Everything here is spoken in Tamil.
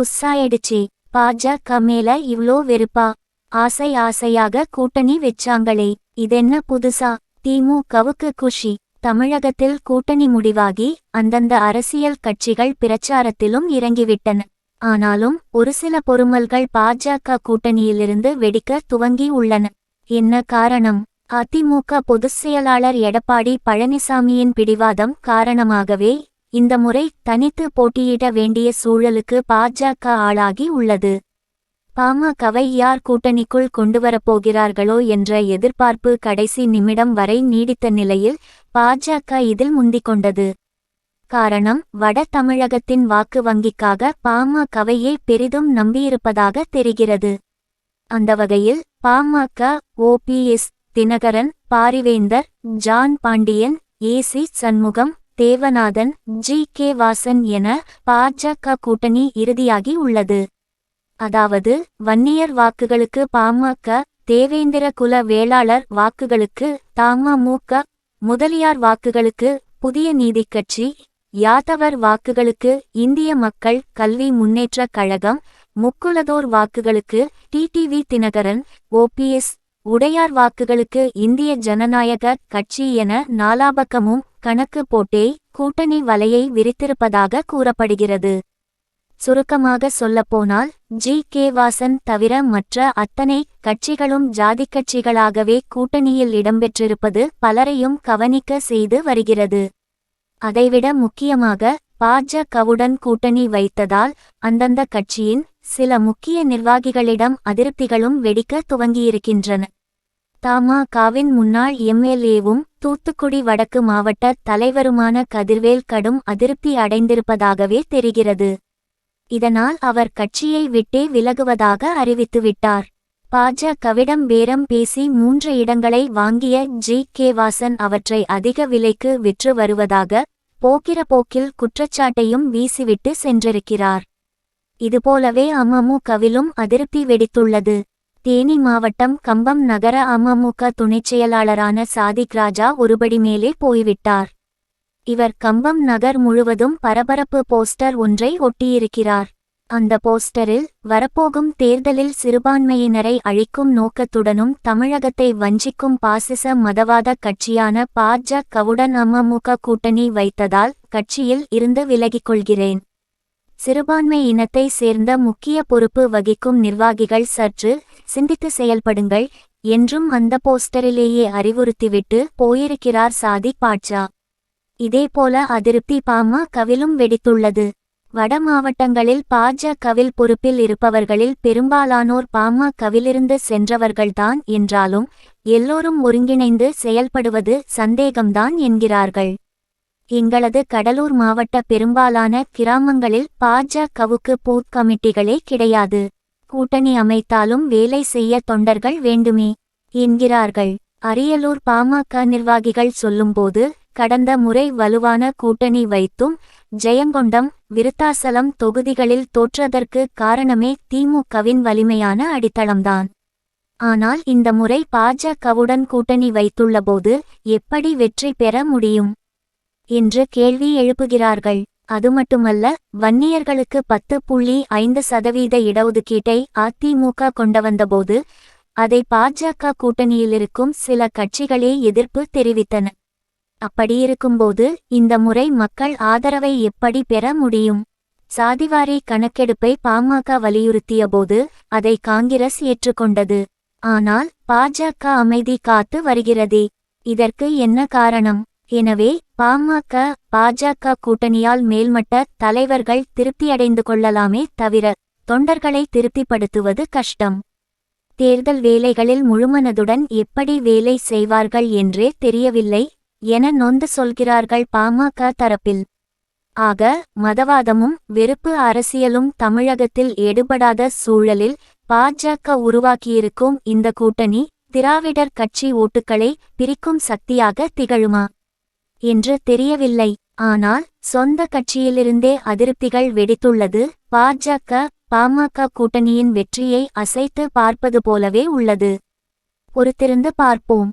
புஸ்ஸாயிடுச்சு பாஜக மேல இவ்ளோ வெறுப்பா. ஆசை ஆசையாக கூட்டணி வெச்சாங்களே. இதென்ன புதுசா? திமுகவுக்கு குஷி. தமிழகத்தில் கூட்டணி முடிவாகி அந்தந்த அரசியல் கட்சிகள் பிரச்சாரத்திலும் இறங்கிவிட்டன. ஆனாலும் ஒரு சில பொறுமல்கள் பாஜக கூட்டணியிலிருந்து வெடிக்க துவங்கி உள்ளன. என்ன காரணம்? அதிமுக பொதுச் செயலாளர் எடப்பாடி பழனிசாமியின் பிடிவாதம் காரணமாகவே இந்த முறை தனித்து போட்டியிட வேண்டிய சூழலுக்கு பாஜக ஆளாகி உள்ளது. பாமகவை யார் கூட்டணிக்குள் கொண்டுவரப்போகிறார்களோ என்ற எதிர்பார்ப்பு கடைசி நிமிடம் வரை நீடித்த நிலையில் பாஜக இதில் முந்திக்கொண்டது காரணம் வட தமிழகத்தின் வாக்கு வங்கிக்காக பாமகவையே பெரிதும் நம்பியிருப்பதாக தெரிகிறது. அந்த வகையில் PMK OPS Dinakaran Parivendhar John Pandian AC Shanmugam Devanathan G. K. Vasan என பாஜக கூட்டணி இறுதியாகி உள்ளது. அதாவது வன்னியர் வாக்குகளுக்கு பாமக தேவேந்திர குல வேளாளர் வாக்குகளுக்கு தமமுக முதலியார் வாக்குகளுக்கு புதிய நீதிக் கட்சி யாதவர் வாக்குகளுக்கு இந்திய மக்கள் கல்வி முன்னேற்றக் கழகம் முக்குலதோர் வாக்குகளுக்கு டிடிவி தினகரன் ஓபிஎஸ் உடையார் வாக்குகளுக்கு இந்திய ஜனநாயக கட்சி என நாலாபக்கமும் கணக்கு போட்டே கூட்டணி வலையை விரித்திருப்பதாக கூறப்படுகிறது. சுருக்கமாக சொல்லப்போனால் ஜி. கே. வாசன் தவிர மற்ற அத்தனை கட்சிகளும் ஜாதிக் கட்சிகளாகவே கூட்டணியில் இடம்பெற்றிருப்பது பலரையும் கவனிக்க செய்து வருகிறது. அதைவிட முக்கியமாக பாஜகவுடன் கூட்டணி வைத்ததால் அந்தந்த கட்சியின் சில முக்கிய நிர்வாகிகளிடம் அதிருப்திகளும் வெடிக்க துவங்கியிருக்கின்றன. தமாகவின் முன்னாள் எம்எல்ஏவும் தூத்துக்குடி வடக்கு மாவட்ட தலைவருமான கதிர்வேல் கடும் அதிருப்தி அடைந்திருப்பதாகவே தெரிகிறது. இதனால் அவர் கட்சியை விட்டே விலகுவதாக அறிவித்துவிட்டார். பாஜகவிடம் பேரம் பேசி மூன்று இடங்களை வாங்கிய ஜி. கே. வாசன் அவற்றை அதிக விலைக்கு விற்று வருவதாக போக்கிர போக்கில் குற்றச்சாட்டையும் வீசிவிட்டு சென்றிருக்கிறார். இதுபோலவே அமமுகவிலும் அதிருப்தி வெடித்துள்ளது. தேனி மாவட்டம் கம்பம் நகர அமமுக துணைச் செயலாளரான சாதிக் ராஜா ஒருபடி மேலே போய்விட்டார். இவர் கம்பம் நகர் முழுவதும் பரபரப்பு போஸ்டர் ஒன்றை ஒட்டியிருக்கிறார். அந்த போஸ்டரில் வரப்போகும் தேர்தலில் சிறுபான்மையினரை அழிக்கும் நோக்கத்துடனும் தமிழகத்தை வஞ்சிக்கும் பாசிச மதவாத கட்சியான பாஜகவுடன் அமமுக கூட்டணி வைத்ததால் கட்சியில் இருந்து விலகிக் கொள்கிறேன். சிறுபான்மை இனத்தை சேர்ந்த முக்கிய பொறுப்பு வகிக்கும் நிர்வாகிகள் சற்று சிந்தித்து செயல்படுங்கள் என்றும் அந்த போஸ்டரிலேயே அறிவுறுத்திவிட்டு போயிருக்கிறார் சாதிக் பாட்சா இதேபோல அதிருப்தி பாமகவிலும் வெடித்துள்ளது. வட மாவட்டங்களில் பாஜகவில் பொறுப்பில் இருப்பவர்களில் பெரும்பாலானோர் பாமகவிலிருந்து சென்றவர்கள்தான் என்றாலும் எல்லோரும் ஒருங்கிணைந்து செயல்படுவது சந்தேகம்தான் என்கிறார்கள். எங்களது கடலூர் மாவட்ட பெரும்பாலான கிராமங்களில் பாஜகவுக்கு பூத் கமிட்டிகளே கிடையாது. கூட்டணி அமைத்தாலும் வேலை செய்ய தொண்டர்கள் வேண்டுமே என்கிறார்கள். அரியலூர் பாமக நிர்வாகிகள் சொல்லும்போது கடந்த முறை வலுவான கூட்டணி வைத்தும் ஜெயங்கொண்டம் விருத்தாசலம் தொகுதிகளில் தோற்றதற்கு காரணமே திமுகவின் வலிமையான அடித்தளம்தான். ஆனால் இந்த முறை பாஜகவுடன் கூட்டணி வைத்துள்ளபோது எப்படி வெற்றி பெற முடியும்? என்று கேள்வி எழுப்புகிறார்கள். அது மட்டுமல்ல வன்னியர்களுக்கு பத்து புள்ளி ஐந்து சதவீத இடஒதுக்கீட்டை அதிமுக கொண்டவந்தபோது அதை பாஜக கூட்டணியிலிருக்கும் சில கட்சிகளே எதிர்ப்பு தெரிவித்தன. அப்படியிருக்கும்போது இந்த முறை மக்கள் ஆதரவை எப்படி பெற முடியும்? சாதிவாரி கணக்கெடுப்பை பாமக வலியுறுத்தியபோது அதை காங்கிரஸ் ஏற்றுக்கொண்டது. ஆனால் பாஜக அமைதி காத்து வருகிறதே. இதற்கு என்ன காரணம்? எனவே பாமக பாஜக கூட்டணியால் மேல்மட்ட தலைவர்கள் திருப்தியடைந்து கொள்ளலாமே தவிர தொண்டர்களை திருப்திப்படுத்துவது கஷ்டம். தேர்தல் வேலைகளில் முழுமனதுடன் எப்படி வேலை செய்வார்கள் என்றே தெரியவில்லை என நொந்து சொல்கிறார்கள் பாமக தரப்பில். ஆக மதவாதமும் வெறுப்பு அரசியலும் தமிழகத்தில் எடுபடாத சூழலில் பாஜக உருவாக்கியிருக்கும் இந்த கூட்டணி திராவிடர் கட்சி ஓட்டுக்களை பிரிக்கும் சக்தியாக திகழுமா? என்று தெரியவில்லை. ஆனால் சொந்த கட்சியிலிருந்தே அதிருப்திகள் வெடித்துள்ளது. பாஜக பாமக கூட்டணியின் வெற்றியை அசைத்து பார்ப்பது போலவே உள்ளது. பொறுத்திருந்து பார்ப்போம்.